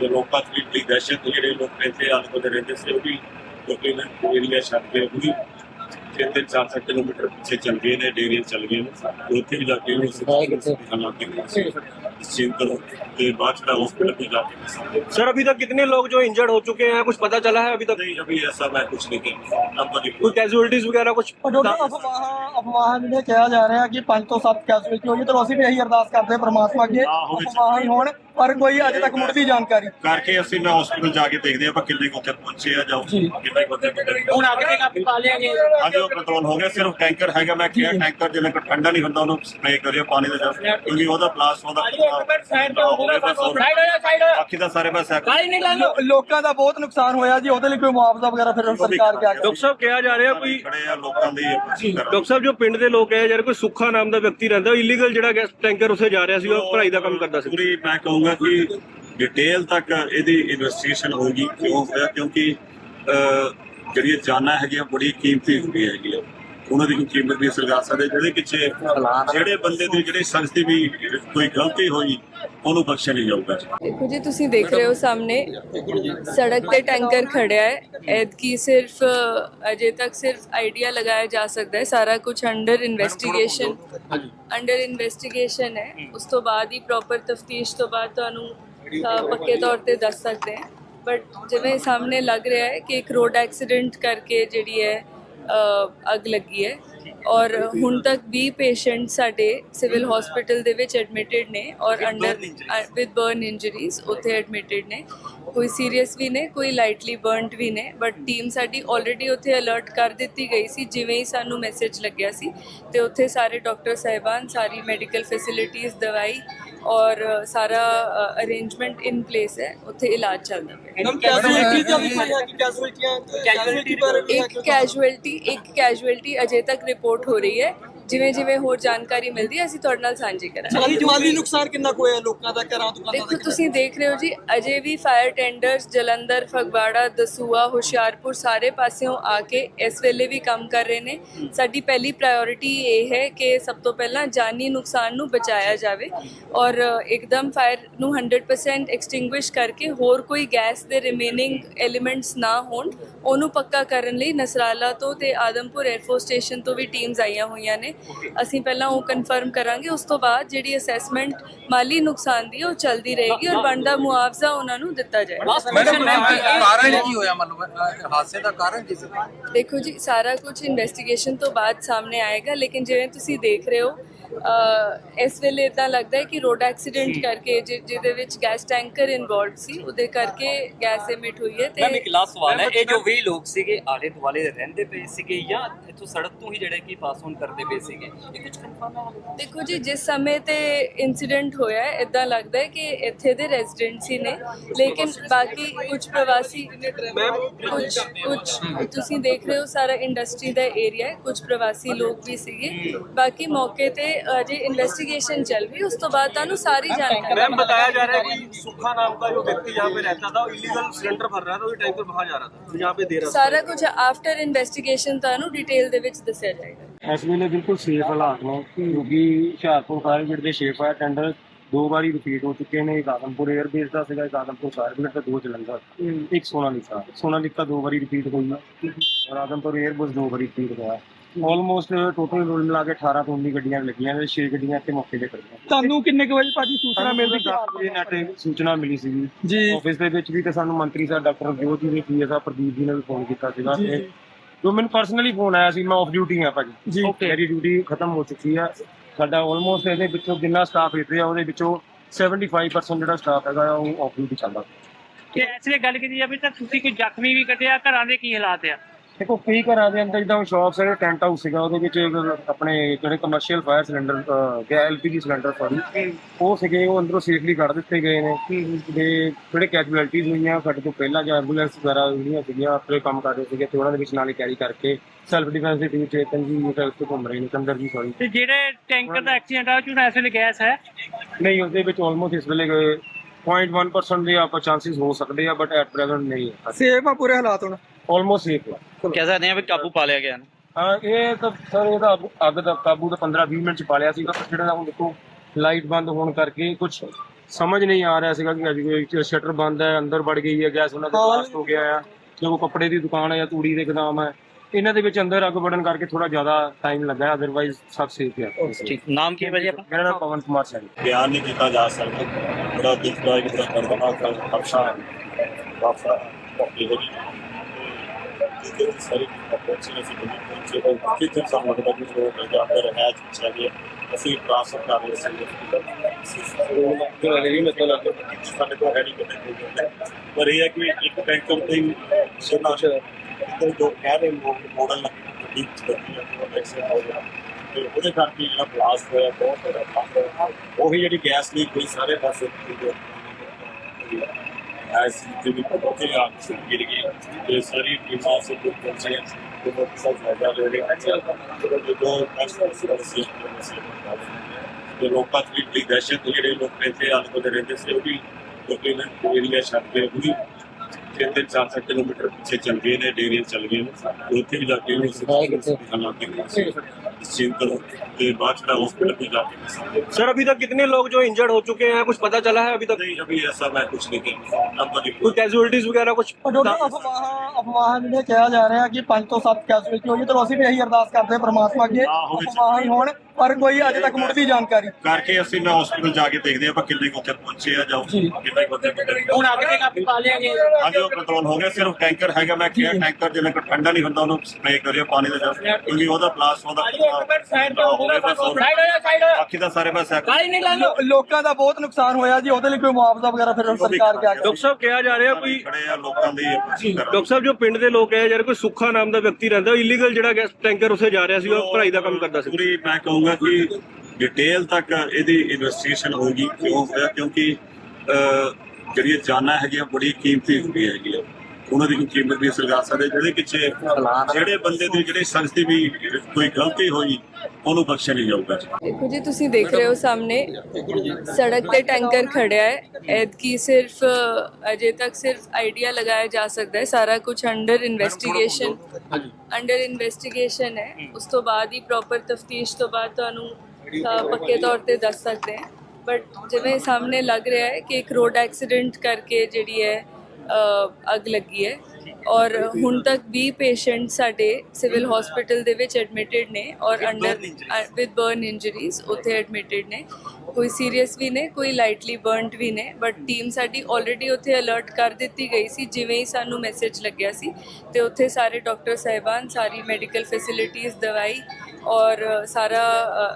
ਤੇ ਲੋਕਾਂ ਦੀ ਬੜੀ ਦਹਿਸ਼ਤ ਜਿਹੜੇ ਲੋਕ ਇੱਥੇ ਆਲੇ ਕੋਲ ਰਹਿੰਦੇ ਸੀ, ਉਹ ਵੀ ਕਿਉਂਕਿ ਏਰੀਆ ਛੱਡ ਕੇ ਉਹ ਵੀ ਤਿੰਨ ਤਿੰਨ, ਚਾਰ ਚਾਰ ਕਿਲੋਮੀਟਰ ਪਿੱਛੇ ਚੱਲ ਗਏ ਨੇ, ਡੇਰੀਆਂ ਚੱਲ ਗਏ ਨੇ। ਉੱਥੇ ਵੀ ਜਾ ਕੇ ਉਹ ਸਿੱਖਣ ਲੱਗ ਗਏ ਨੇ ਇਸ ਚੀਜ਼ ਤੋਂ ਤੇ ਬਾਅਦ ਚ ਹਸਪੀਟਲ ਵੀ ਜਾ ਕੇ सर अभी तक कितने लोग जो इंजर्ड हो चुके हैं कुछ पता चला है अभी तक नहीं अभी ऐसा मैं कुछ नहीं कह नंबर कोई कैजुअलिटीज वगैरह कुछ ਉਹ ਡਾਕਟਰ ਅਫਵਾਹ ਅਫਵਾਹ ਜਿਹੜੇ ਕਿਹਾ ਜਾ ਰਿਹਾ ਕਿ 5 ਤੋਂ 7 ਕੈਸੁਅਲਟੀ ਹੋਈ ਤੇ ਅਸੀਂ ਵੀ ਇਹੀ ਅਰਦਾਸ ਕਰਦੇ ਹਾਂ ਪ੍ਰਮਾਤਮਾ ਅੱਗੇ ਹਾਂ, ਹੋਵੇ ਅਫਵਾਹ ਹੀ ਹੋਣ ਪਰ ਕੋਈ ਅੱਜ ਤੱਕ ਮੁੜਦੀ ਜਾਣਕਾਰੀ। ਕਰਕੇ ਅਸੀਂ ਮੈਂ ਹਸਪੀਟਲ ਜਾ ਕੇ ਦੇਖਦੇ ਆਪਾਂ ਕਿੰਨੇ ਕੁ ਉੱਥੇ ਪਹੁੰਚੇ ਆ ਜਾਂ ਕਿੰਨੇ ਕੁ ਉੱਥੇ ਹੁਣ ਅੱਗ ਤੇ ਕਾਬੂ ਪਾ ਲਿਆ ਗਿਆ ਅੱਜ ਉਹ ਕੰਟਰੋਲ ਹੋ ਗਿਆ। ਸਿਰਫ ਟੈਂਕਰ ਹੈਗਾ ਮੈਂ ਕਿਹਾ ਟੈਂਕਰ ਜਿਵੇਂ ਕੋ ਠੰਡਾ ਨਹੀਂ ਹੁੰਦਾ ਉਹਨੂੰ ਸਪਰੇਅ ਕਰਿਓ ਪਾਣੀ ਦਾ ਕਿਉਂਕਿ ਉਹਦਾ ਬਲਾਸਟ ਉਹਦਾ ਸਾਈਡ ਹੋ ਜਾ ਸਾਈਡ ਹੋ ਜਾ ਬਾਕੀ ਦਾ ਸਾਰੇ ਪਾਸੇ ਗਾਲੀ ਨਹੀਂ ਲੋਕਾਂ ਦਾ ਬਹੁਤ ਨੁਕਸਾਨ ਹੋਇਆ ਜੀ ਉਹਦੇ ਲਈ ਕੋਈ ਮੁਆਵਜ਼ਾ ਵਗੈਰਾ ਫਿਰ ਸਰਕਾਰ ਕਿਆ ਡਾਕਟਰ ਸਾਹਿਬ ਕਿਹਾ ਜਾ ਰਿਹਾ ਕੋਈ ਲੋਕਾਂ ਦੀ ਡਾਕਟਰ ਸਾਹਿਬ ਜੋ ਪਿੰਡ ਦੇ ਲੋਕ ਹੈ ਯਾਰ ਕੋਈ ਸੁੱਖਾ ਨਾਮ ਦਾ ਵਿਅਕਤੀ ਰਹਿੰਦਾ ਇਲੀਗਲ ਜਿਹੜਾ ਗੈਸ ਟੈਂਕਰ ਉਸੇ ਜਾ ਰਿਹਾ ਸੀ ਉਹ ਭਰਾਈ ਦਾ ਕੰਮ ਕਰਦਾ ਸੀ। ਪੂਰੀ ਮੈਂ ਕਹੂੰਗਾ ਕਿ ਡਿਟੇਲ ਤੱਕ ਇਹਦੀ ਇਨਵੈਸਟੀਗੇਸ਼ਨ ਹੋਊਗੀ ਕਿਉਂ ਹੋਇਆ? ਕਿਉਂਕਿ ਅਹ, ਜਿਹੜੀਆਂ ਜਾਨਾਂ ਹੈਗੀਆਂ ਬੜੀ ਕੀਮਤੀ ਹੁੰਦੀਆਂ ਹੈਗੀਆਂ। ਉਹਨਾਂ ਦੀ ਕੀਮਤ ਨਹੀਂ ਸਰਕਾਰ ਸਕਦੇ। ਜਿਹੜੇ ਪਿੱਛੇ ਜਿਹੜੇ ਬੰਦੇ ਦੀ ਜਿਹੜੀ ਸਖਤੀ ਵੀ ਕੋਈ ਗਲਤੀ ਹੋਈ, ਉਹਨੂੰ ਬਖਸ਼ਿਆ ਨਹੀਂ ਜਾਊਗਾ। ਦੇਖੋ ਜੀ, ਤੁਸੀਂ ਦੇਖ ਰਹੇ ਹੋ ਸਾਹਮਣੇ, ਸੜਕ ਤੇ ਟੈਂਕਰ ਖੜਿਆ ਹੈ। ਐਦ ਕੀ ਸਿਰਫ, ਅਜੇ ਤੱਕ ਸਿਰਫ ਆਈਡੀਆ ਲਗਾਇਆ ਜਾ ਸਕਦਾ ਹੈ। ਸਾਰਾ ਕੁਝ ਅੰਡਰ ਇਨਵੈਸਟੀਗੇਸ਼ਨ ਅੰਡਰ ਇਨਵੈਸਟੀਗੇਸ਼ਨ ਹੈ। ਉਸ ਤੋਂ ਬਾਅਦ ਹੀ ਪ੍ਰੋਪਰ ਤਫਤੀਸ਼ ਤੋਂ ਬਾਅਦ ਤੁਹਾਨੂੰ ਪੱਕੇ ਤੌਰ ਤੇ ਦੱਸ ਸਕਦੇ ਹਾਂ। ਬਟ ਜਿਵੇਂ ਸਾਹਮਣੇ ਲੱਗ ਰਿਹਾ ਹੈ ਕਿ ਇੱਕ ਰੋਡ ਐਕਸੀਡੈਂਟ ਕਰਕੇ ਜਿਹੜੀ ਹੈ ਅੱਗ ਲੱਗੀ ਹੈ। ਔਰ ਹੁਣ ਤੱਕ 20 ਪੇਸ਼ੈਂਟ ਸਾਡੇ ਸਿਵਲ ਹਸਪੀਟਲ ਦੇ ਵਿੱਚ ਐਡਮਿਟਡ ਨੇ ਔਰ ਅੰਡਰ ਵਿਦ ਬਰਨ ਇੰਜਰੀਜ਼ ਉੱਥੇ ਐਡਮਿਟਡ ਨੇ। ਕੋਈ ਸੀਰੀਅਸ ਵੀ ਨੇ ਕੋਈ ਲਾਈਟਲੀ ਬਰਨਡ ਵੀ ਨੇ ਬਟ ਟੀਮ ਸਾਡੀ ਆਲਰੇਡੀ ਉੱਥੇ ਅਲਰਟ ਕਰ ਦਿੱਤੀ ਗਈ ਸੀ ਜਿਵੇਂ ਹੀ ਸਾਨੂੰ ਮੈਸੇਜ ਲੱਗਿਆ ਸੀ। ਤੇ ਉੱਥੇ ਸਾਰੇ ਡਾਕਟਰ ਸਾਹਿਬਾਨ ਸਾਰੀ ਮੈਡੀਕਲ ਫੈਸਿਲਿਟੀਆਂ ਦਵਾਈ ਔਰ ਅ, ਸਾਰਾ ਅਰੇਂਜਮੈਂਟ ਇਨ ਪਲੇਸ ਹੈ ਉੱਥੇ ਇਲਾਜ ਚੱਲਦਾ ਪਿਆ ਮੈਮ ਕੈਸੁਅਲਟੀ ਦਾ ਵੀ ਹੋਇਆ ਕਿ ਕੈਸੁਅਲਟੀਆਂ ਕੈਸੁਅਲਟੀ ਪਰ ਇੱਕ ਕੈਜੂਅਲਟੀ ਇੱਕ ਕੈਜੂਅਲਟੀ ਅਜੇ ਤੱਕ ਰਿਪੋਰਟ ਹੋ ਰਹੀ ਹੈ ਜਿਵੇਂ ਜਿਵੇਂ ਹੋਰ ਜਾਣਕਾਰੀ ਮਿਲਦੀ ਹੈ ਅਸੀਂ ਤੁਹਾਡੇ ਨਾਲ ਸਾਂਝੀ ਕਰਾਂਗੇ। ਮਾਲੀ ਮਾਲੀ ਨੁਕਸਾਨ ਕਿੰਨਾ ਕੁ ਹੋਇਆ ਲੋਕਾਂ ਦਾ ਘਰਾਂ ਦੁਕਾਨਾਂ ਦੇਖੋ ਦਾ ਤੁਸੀਂ ਦੇਖ ਰਹੇ ਹੋ ਜੀ ਅਜੇ ਵੀ ਫਾਇਰ ਟੈਂਡਰਸ ਜਲੰਧਰ ਫਗਵਾੜਾ ਦਸੂਆ ਹੁਸ਼ਿਆਰਪੁਰ ਸਾਰੇ ਪਾਸਿਓਂ ਆ ਕੇ ਇਸ ਵੇਲੇ ਵੀ ਕੰਮ ਕਰ ਰਹੇ ਨੇ। ਸਾਡੀ ਪਹਿਲੀ ਪ੍ਰਾਇੋਰਟੀ ਇਹ ਹੈ ਕਿ ਸਭ ਤੋਂ ਪਹਿਲਾਂ ਜਾਨੀ ਨੁਕਸਾਨ ਨੂੰ ਬਚਾਇਆ ਜਾਵੇ ਔਰ ਇੱਕਦਮ ਫਾਇਰ ਨੂੰ 100% ਐਕਸਟਿੰਗੁਇਸ਼ ਕਰਕੇ ਹੋਰ ਕੋਈ ਗੈਸ ਦੇ ਰਿਮੇਨਿੰਗ ਐਲੀਮੈਂਟਸ ਨਾ ਹੋਣ ਉਹਨੂੰ ਪੱਕਾ ਕਰਨ ਲਈ ਨਸਰਾਲਾ ਤੋਂ ਤੇ ਆਦਮਪੁਰ 에ਅਰਫੋਰਸ ਸਟੇਸ਼ਨ ਤੋਂ ਵੀ ਟੀਮਸ ਆਈਆਂ ਹੋਈਆਂ ਨੇ। ਅਸੀਂ ਪਹਿਲਾਂ ਉਹ ਕਨਫਰਮ ਕਰਾਂਗੇ ਉਸ ਤੋਂ ਬਾਅਦ ਜਿਹੜੀ ਅਸੈਸਮੈਂਟ ਮਾਲੀ ਨੁਕਸਾਨ ਦੀ ਉਹ ਚੱਲਦੀ ਰਹੇਗੀ ਔਰ ਬਣਦਾ ਮੁਆਵਜ਼ਾ ਉਹਨਾਂ ਨੂੰ ਦਿੱਤਾ ਜਾਏਗਾ। ਮੈਡਮ ਕਾਰਨ ਕੀ ਹੋਇਆ? ਮਤਲਬ ਹਾਦਸੇ ਦਾ ਕਾਰਨ ਕੀ ਸੀ? ਦੇਖੋ ਜੀ ਸਾਰਾ ਕੁਝ ਇਨਵੈਸਟੀਗੇਸ਼ਨ ਤੋਂ ਬਾਅਦ ਸਾਹਮਣੇ ਆਏਗਾ ਲੇਕਿਨ ਜਿਵੇਂ ਤੁਸੀਂ ਦੇਖ ਰਹੇ ਹੋ ਇਸ ਵੇਲੇ ਇਦਾਂ ਲੱਗਦਾ ਹੈ ਕਿ ਰੋਡ ਐਕਸੀਡੈਂਟ ਕਰਕੇ ਜਿ- ਜਿਹਦੇ ਵਿੱਚ ਗੈਸ ਟੈਂਕਰ ਇਨਵੋਲਡ ਸੀ ਉਹਦੇ ਕਰਕੇ ਗੈਸ ਐਮਿਟ ਹੋਈ ਹੈ ਮੈਮ ਇੱਕ ਤੇ ਲਾਸਟ ਸਵਾਲ ਹੈ। ਇਹ ਜੋ 20 ਲੋਕ ਸੀਗੇ ਆਲੇ ਦੁਆਲੇ ਰਹਿੰਦੇ ਪਏ ਸੀਗੇ ਜਾਂ ਇੱਥੋਂ ਸੜਕ ਤੋਂ ਹੀ ਜਿਹੜੇ ਕਿ ਪਾਸ ਔਨ ਕਰਦੇ ਪਏ ਸੀਗੇ? ਇਹ ਕੁਝ ਕਨਫਰਮ ਹੈ? ਦੇਖੋ ਜੀ ਜਿਸ ਸਮੇਂ ਤੇ ਇਨਸੀਡੈਂਟ ਹੋਇਆ ਹੈ ਇਦਾਂ ਲੱਗਦਾ ਹੈ ਕਿ ਇੱਥੇ ਦੇ ਰੈਜ਼ੀਡੈਂਟਸ ਹੀ ਨੇ। ਲੇਕਿਨ ਬਾਕੀ ਕੁਝ ਪ੍ਰਵਾਸੀ ਕੁਝ ਕੁਝ ਤੁਸੀਂ ਦੇਖ ਰਹੇ ਹੋ ਸਾਰਾ ਇੰਡਸਟਰੀ ਦਾ ਏਰੀਆ ਹੈ। ਕੁਝ ਪ੍ਰਵਾਸੀ ਲੋਕ ਵੀ ਸੀਗੇ। ਬਾਕੀ ਮੌਕੇ ਤੇ ਅਜੇ ਇਨਵੈਸਟੀਗੇਸ਼ਨ ਚੱਲ ਰਹੀ ਉਸ ਤੋਂ ਬਾਅਦ ਤੁਹਾਨੂੰ ਸਾਰੀ ਜਾਣਕਾਰੀ मैम बताया जा रहा है कि सुखा नाम का जो व्यक्ति यहाँ पे रहता था इलीगल सिलेंडर भर रहा था और टैंकर बाहर जा रहा था और यहाँ पे दे रहा ਸਾਰਾ ਕੁਝ ਆਫਟਰ ਇਨਵੈਸਟੀਗੇਸ਼ਨ ਤੁਹਾਨੂੰ ਡਿਟੇਲ ਦੇ ਵਿੱਚ ਦੱਸਿਆ ਜਾਏਗਾ। ਇਸ ਵੇਲੇ ਬਿਲਕੁਲ ਸੇਫ ਹਾਲਾਤ ਨੇ ਕਿਉਂਕਿ ਹੁਸ਼ਿਆਰਪੁਰ ਫਾਇਰ ਬ੍ਰਿਗੇਡ ਦੇ ਛੇ ਫਾਇਰ ਟੈਂਡਰ ਦੋ ਵਾਰੀ ਰਿਪੀਟ ਹੋ ਚੁੱਕੇ ਨੇ ਇੱਕ ਆਦਮਪੁਰ ਦਾ ਸੀਗਾ ਇੱਕ ਆਦਮਪੁਰ ਫਾਇਰ ਦਾ ਦੋ ਜਲੰਧਰ ਇੱਕ ਸੋਨਾਲੀਕਾ ਸੋਨਾਲੀਕਾ ਦੋ ਵਾਰੀ ਰਿਪੀਟ ਹੋਈ ਆ। ਔਰ ਆਦਮਪੁਰ ਦੋ ਵਾਰੀ ਰਿਪੀਟ ਹੋਇਆ। ਆਲਮੋਸਟ ਟੋਟਲ ਰੋਲ ਮਿਲਾ ਕੇ 18 ਤੋਂ 19 ਗੱਡੀਆਂ ਲੱਗੀਆਂ ਨੇ 6 ਗੱਡੀਆਂ ਇੱਥੇ ਮੌਕੇ ਤੇ ਖੜੀਆਂ ਤੁਹਾਨੂੰ ਕਿੰਨੇ ਕੁ ਵਜੇ ਭਾਜੀ ਸੂਚਨਾ ਮਿਲਦੀ ਕਿ 10 ਵਜੇ ਨੈਟ ਸੂਚਨਾ ਮਿਲੀ ਸੀਗੀ। ਜੀ। ਆਫਿਸ ਦੇ ਵਿੱਚ ਵੀ ਤੇ ਸਾਨੂੰ ਮੰਤਰੀ ਸਾਹਿਬ ਡਾਕਟਰ ਜੋਤ ਜੀ ਨੇ ਪੀਐਸ ਸਾਹਿਬ ਪ੍ਰਦੀਪ ਜੀ ਨੇ ਵੀ ਫੋਨ ਕੀਤਾ ਸੀਗਾ ਤੇ ਜੋ। ਮੈਨੂੰ ਪਰਸਨਲੀ ਫੋਨ ਆਇਆ ਸੀ ਮੈਂ ਆਫ ਡਿਊਟੀ ਆ ਭਾਜੀ। ਜੀ। ਮੇਰੀ ਡਿਊਟੀ ਖਤਮ ਹੋ ਚੁੱਕੀ ਆ। ਸਾਡਾ ਆਲਮੋਸਟ ਇਹਦੇ ਵਿੱਚੋਂ ਜਿੰਨਾ ਸਟਾਫ ਇੱਥੇ ਆ ਉਹਦੇ ਵਿੱਚੋਂ 75% ਜਿਹੜਾ ਸਟਾਫ ਹੈਗਾ ਉਹ ਆਫ ਡਿਊਟੀ ਚੱਲਦਾ। ਤੇ ਲਈ ਗੱਲ ਕੀਤੀ ਜਾਵੇ ਤਾਂ ਤੁਸੀਂ ਕੋਈ ਜ਼ਖਮੀ ਵੀ ਕੱਢਿਆ ਘਰਾਂ ਦੇ ਕੀ ਹਾਲਾਤ ਆ? ਦੇਖੋ ਕਈ ਘਰਾਂ ਦੇ ਅੰਦਰ ਜਿੱਦਾਂ ਸ਼ਾਪਸ ਹੈ ਟੈਂਟ ਹਾਊਸ ਸੀਗਾ ਉਹਦੇ ਵਿੱਚ ਆਪਣੇ ਜਿਹੜੇ ਕਮਰਸ਼ੀਅਲ ਫਾਇਰ ਸਿਲੰਡਰ ਗਿਆ ਐਲਪੀਜੀ ਸਿਲੰਡਰ ਸੌਰੀ ਉਹ ਸੀਗੇ ਉਹ ਅੰਦਰੋਂ ਸੇਫਲੀ ਕੱਢ ਦਿੱਤੇ ਗਏ ਨੇ। ਤੇ ਜਿਹੜੇ ਕੈਜੂਅਲਟੀਜ਼ ਹੋਈਆਂ ਸਾਡੇ ਤੋਂ ਪਹਿਲਾਂ ਜਾਂ ਐਂਬੂਲੈਂਸ ਵਗੈਰਾ ਜਿਹੜੀਆਂ ਸੀਗੀਆਂ ਆਪਣੇ ਕੰਮ ਕਰ ਰਹੇ ਸੀਗੇ ਤੇ ਉਹਨਾਂ ਦੇ ਵਿੱਚ ਨਾਲ ਹੀ ਕੈਰੀ ਕਰਕੇ ਸੈਲਫ ਡਿਫੈਂਸ ਦੇ ਟੀਮ ਚੇਤਨ ਜੀ ਜਿਹੜੇ ਉੱਥੇ ਘੁੰਮ ਰਹੇ ਨੇ ਕੰਦਰ ਜੀ ਸੌਰੀ ਤੇ ਜਿਹੜੇ ਟੈਂਕਰ ਦਾ ਐਕਸੀਡੈਂਟ ਆ ਉਹ ਚ ਵੇਲੇ ਗੈਸ ਹੈ? ਨਹੀਂ ਉਹਦੇ ਵਿੱਚ ਆਲਮੋਸਟ ਇਸ ਵੇਲੇ 0.1% ਦੇ ਆਪਾਂ ਚਾਂਸਸ ਹੋ ਸਕਦੇ ਆ ਬਟ ਐਟ ਪ੍ਰੈਜ਼ੈਂਟ ਨਹੀਂ ਹੈ। ਸੇਫ ਆ ਪੂਰੇ ਹਾਲਾਤ ਹੁਣ। ਆਲਮੋਸਟ ਸੇਫ ਹੈ ਕਹਿ ਸਕਦੇ ਹਾਂ ਵੀ ਕਾਬੂ ਪਾ ਲਿਆ ਗਿਆ ਨਾ ਹਾਂ ਇਹ ਤਾਂ ਸਰ ਇਹਦਾ ਅੱਗ- ਦਾ ਕਾਬੂ ਤਾਂ 15 20 ਮਿੰਟ ਚ ਪਾ ਲਿਆ ਸੀਗਾ ਪਰ ਜਿਹੜਾ ਹੁਣ ਦੇਖੋ ਲਾਈਟ ਬੰਦ ਹੋਣ ਕਰਕੇ ਕੁਝ ਸਮਝ ਨਹੀਂ ਆ ਰਿਹਾ ਸੀਗਾ ਕਿ ਅੱਜ ਕੋਈ ਸ਼ਟਰ ਬੰਦ ਹੈ ਅੰਦਰ ਵੜ ਗਈ ਹੈ ਗੈਸ ਉਹਨਾਂ ਦਾ ਬਲਾਸਟ ਹੋ ਗਿਆ ਆ ਜੋ ਕੱਪੜੇ ਦੀ ਦੁਕਾਨ ਹੈ ਜਾਂ ਤੂੜੀ ਦੇ ਗਦਾਮ ਹੈ ਇਹਨਾਂ ਦੇ ਵਿੱਚ ਅੰਦਰ ਅੱਗ ਵੜਨ ਕਰਕੇ ਥੋੜਾ ਜ਼ਿਆਦਾ ਟਾਈਮ ਲੱਗਾ ਅਦਰਵਾਈਜ਼ ਸਭ ਸੇਫ ਹੈ ਠੀਕ ਨਾਮ ਕੀ ਹੈ ਭਾਜੀ ਆਪਣਾ ਮੇਰਾ ਨਾਮ ਪਵਨ ਕੁਮਾਰ ਸਿੰਘ ਬਿਆਨ ਨਹੀਂ ਦਿੱਤਾ ਜਾ ਸਕਦਾ ਬੜਾ ਦੁਖਦਾਇਕ ਬੜਾ ਦਰਦਨਾਕ ਹਾਦਸਾ ਵਾਪਰਾ ਪੱਕੀ ਹੋ ਗਈ ਤੇ ਸਾਰੀ ਪਹੁੰਚੇ ਅਸੀਂ ਬੰਦੇ ਪਹੁੰਚੇ ਤਾਂ ਕਿਤੇ ਸਾਨੂੰ ਲੱਗਦਾ ਕਿ ਉਹ ਜਿਹੜਾ ਅੰਦਰ ਹੈ ਚੁੱਕਿਆ ਗਿਆ ਅਸੀਂ ਟ੍ਰਾਂਸਫਰ ਕਰ ਰਹੇ ਸੀ ਉਹ ਨਹੀਂ ਮਤਲਬ ਲੱਗਦਾ ਕਿ ਸਾਡੇ ਕੋਲ ਹੈ ਨਹੀਂ ਕਿਤੇ ਪਰ ਇਹ ਹੈ ਕਿ ਇੱਕ ਟੈਂਕਰ ਤੇ ਸੁਣਾ ਤੇ ਦੋ ਕਹਿ ਰਹੇ ਲੋਕ ਮਾਡਲ ਲੱਗੀ ਹੈ ਉਹ ਐਕਸੀਡੈਂਟ ਹੋ ਗਿਆ ਤੇ ਉਹਦੇ ਕਰਕੇ ਜਿਹੜਾ ਬਲਾਸਟ ਹੋਇਆ ਬਹੁਤ ਬੜਾ blast ਉਹੀ ਜਿਹੜੀ ਗੈਸ ਲੀਕ ਹੋਈ ਸਾਰੇ ਪਾਸੇ ਐਸ ਤੇ ਵੀ ਆਗ ਸੀ ਗਿਰ ਗਈ ਤੇ ਸਾਰੀ ਟੀਮਾਂ ਸੇ ਕੋਈ ਪਹੁੰਚੇ ਤੇ ਬਹੁਤ ਸਭ ਫਾਇਦਾ ਲੈ ਰਹੇ ਹਨ ਤੇ ਦੋ ਐਕਸਪਰਟ ਸੀ ਤੇ ਲੋਕਾਂ ਦੀ ਬੜੀ ਦਹਿਸ਼ਤ ਜਿਹੜੇ ਲੋਕ ਇੱਥੇ ਆਲੇ ਕੋਲ ਰਹਿੰਦੇ ਸੀ ਉਹ ਵੀ ਲੋਕੀ ਨੇ ਏਰੀਆ ਛੱਡ ਕੇ ਵੀ ਤਿੰਨ ਚਾਰ ਚਾਰ ਕਿਲੋਮੀਟਰ ਪਿੱਛੇ ਚੱਲ ਗਏ ਨੇ ਡੇਰੀਆਂ ਚੱਲ ਗਏ ਨੇ। ਉੱਥੇ ਵੀ ਜਾ ਕੇ ਉਹ ਹਾਲਾਤ ਇਸ ਚੀਜ਼ ਤੋਂ ਤੇ ਬਾਅਦ ਚ हॉस्पिटल भी जाके सर अभी तक कितने लोग जो इंजर्ड हो चुके हैं कुछ पता चला है अभी तक नहीं अभी ऐसा मैं कुछ नहीं कह अब कोई कैजुअलिटीज वगैरह कुछ ਉਹ ਡਾਕਟਰ ਅਫਵਾਹਾਂ ਅਫਵਾਹਾਂ ਜਿਹੜੇ ਕਿਹਾ ਜਾ ਰਿਹਾ ਕਿ 5 ਤੋਂ 7 ਕੈਜੂਅਲਟੀ ਹੋਈ ਹੈ ਤੇ ਅਸੀਂ ਵੀ ਇਹੀ ਅਰਦਾਸ ਕਰਦੇ ਹਾਂ ਪ੍ਰਮਾਤਮਾ ਅੱਗੇ ਹਾਂ, ਹੋਵੇ ਅਫਵਾਹਾਂ ਹੀ ਹੋਣ ਪਰ ਕੋਈ ਅੱਜ ਤੱਕ ਮੁੱਢਲੀ ਜਾਣਕਾਰੀ। ਕਰਕੇ ਅਸੀਂ ਨਾ ਹਸਪੀਟਲ ਜਾ ਕੇ ਦੇਖਦੇ ਆਪਾਂ ਕਿੰਨੇ ਕੁ ਉੱਥੇ ਪਹੁੰਚੇ ਆ ਜਾਂ ਕਿੰਨੇ ਕੁ ਉੱਥੇ ਹੁਣ ਅੱਗ ਤੇ ਪਾ ਲਿਆ ਗਿਆ ਅੱਜ ਉਹ ਕੰਟਰੋਲ ਹੋ ਗਿਆ। ਸਿਰਫ ਟੈਂਕਰ ਹੈਗਾ ਮੈਂ ਕਿਹਾ ਟੈਂਕਰ ਜਿਵੇਂ ਕੋ ਠੰਡਾ ਨਹੀਂ ਹੁੰਦਾ ਉਹਨੂੰ ਸਪਰੇਅ ਕਰਿਓ ਪਾਣੀ ਦਾ ਕਿਉਂਕਿ ਉਹਦਾ ਪਲਾਸ ਉਹਦਾ ਬਾਕੀ ਦਾ ਸਾਰੇ ਪਾਸੇ ਲੋਕਾਂ ਦਾ ਬਹੁਤ ਨੁਕਸਾਨ ਹੋਇਆ ਜੀ ਉਹਦੇ ਲਈ ਕੋਈ ਮੁਆਵਜ਼ਾ ਵਗੈਰਾ ਫਿਰ ਸਰਕਾਰ ਕਿਆ ਡਾਕਟਰ ਸਾਹਿਬ ਕਿਹਾ ਜਾ ਰਿਹਾ ਕੋਈ ਖੜੇ ਆ ਲੋਕਾਂ ਦੀ ਡਾਕਟਰ ਸਾਹਿਬ ਜੋ ਪਿੰਡ ਦੇ ਲੋਕ ਆ ਯਾਰ ਕੋਈ ਸੁੱਖਾ ਨਾਮ ਦਾ ਵਿਅਕਤੀ ਰਹਿੰਦਾ ਇਲੀਗਲ ਜਿਹੜਾ ਗੈਸ ਟੈਂਕਰ ਉਸੇ ਜਾ ਰਿਹਾ ਸੀ ਉਹ ਭਰਾਈ ਦਾ ਕੰਮ ਕਰਦਾ ਸੀ। ਪੂਰੀ ਮੈਂ ਕਹੂੰ ਕਹੂੰਗਾ ਕਿ ਡਿਟੇਲ ਤੱਕ ਇਹਦੀ ਇਨਵੈਸਟੀਗੇਸ਼ਨ ਹੋਗੀ ਕਿਉਂ ਹੋਇਆ? ਕਿਉਂਕਿ ਅਹ, ਜਿਹੜੀਆਂ ਜਾਨਾਂ ਹੈਗੀਆਂ ਬੜੀ ਕੀਮਤੀ ਹੁੰਦੀਆਂ ਹੈਗੀਆਂ। ਉਹਨਾਂ ਦੀ ਕੀਮਤ ਵੀ ਸਰਕਾਰ ਸਕਦੇ। ਜਿਹੜੇ ਪਿੱਛੇ ਜਿਹੜੇ ਬੰਦੇ ਦੀ ਜਿਹੜੀ ਸ਼ਖਸ ਦੀ ਵੀ ਕੋਈ ਗਲਤੀ ਹੋਈ, ਉਹਨੂੰ ਬਖਸ਼ਿਆ ਨਹੀਂ ਜਾਊਗਾ। ਦੇਖੋ ਜੀ, ਤੁਸੀਂ ਦੇਖ ਰਹੇ ਹੋ ਸਾਹਮਣੇ, ਸੜਕ ਤੇ ਟੈਂਕਰ ਖੜਿਆ ਹੈ। ਐਤਕੀ ਸਿਰਫ, ਅਜੇ ਤੱਕ ਸਿਰਫ ਆਈਡੀਆ ਲਗਾਇਆ ਜਾ ਸਕਦਾ ਹੈ। ਸਾਰਾ ਕੁਝ ਅੰਡਰ ਇਨਵੈਸਟੀਗੇਸ਼ਨ ਅੰਡਰ ਇਨਵੈਸਟੀਗੇਸ਼ਨ ਹੈ। ਉਸ ਤੋਂ ਬਾਅਦ ਹੀ ਪ੍ਰੋਪਰ ਤਫਤੀਸ਼ ਤੋਂ ਬਾਅਦ ਤੁਹਾਨੂੰ ਪੱਕੇ ਤੌਰ ਤੇ ਦੱਸ ਸਕਦੇ ਹਾਂ। ਬਟ ਜਿਵੇਂ ਸਾਹਮਣੇ ਲੱਗ ਰਿਹਾ ਹੈ ਕਿ ਇੱਕ ਰੋਡ ਐਕਸੀਡੈਂਟ ਕਰਕੇ ਜਿਹੜੀ ਹੈ ਅੱਗ ਲੱਗੀ ਹੈ। ਔਰ ਹੁਣ ਤੱਕ 20 ਪੇਸ਼ੈਂਟ ਸਾਡੇ ਸਿਵਲ ਹਸਪੀਟਲ ਦੇ ਵਿੱਚ ਐਡਮਿਟਡ ਨੇ ਔਰ ਅੰਡਰ ਵਿਦ ਬਰਨ ਇੰਜਰੀਜ਼ ਉੱਥੇ ਐਡਮਿਟਡ ਨੇ। ਕੋਈ ਸੀਰੀਅਸ ਵੀ ਨੇ ਕੋਈ ਲਾਈਟਲੀ ਬਰਨਡ ਵੀ ਨੇ ਬਟ ਟੀਮ ਸਾਡੀ ਆਲਰੇਡੀ ਉੱਥੇ ਅਲਰਟ ਕਰ ਦਿੱਤੀ ਗਈ ਸੀ ਜਿਵੇਂ ਹੀ ਸਾਨੂੰ ਮੈਸੇਜ ਲੱਗਿਆ ਸੀ। ਤੇ ਉੱਥੇ ਸਾਰੇ ਡਾਕਟਰ ਸਾਹਿਬਾਨ ਸਾਰੀ ਮੈਡੀਕਲ ਫੈਸਿਲਿਟੀਆਂ ਦਵਾਈ ਔਰ ਸਾਰਾ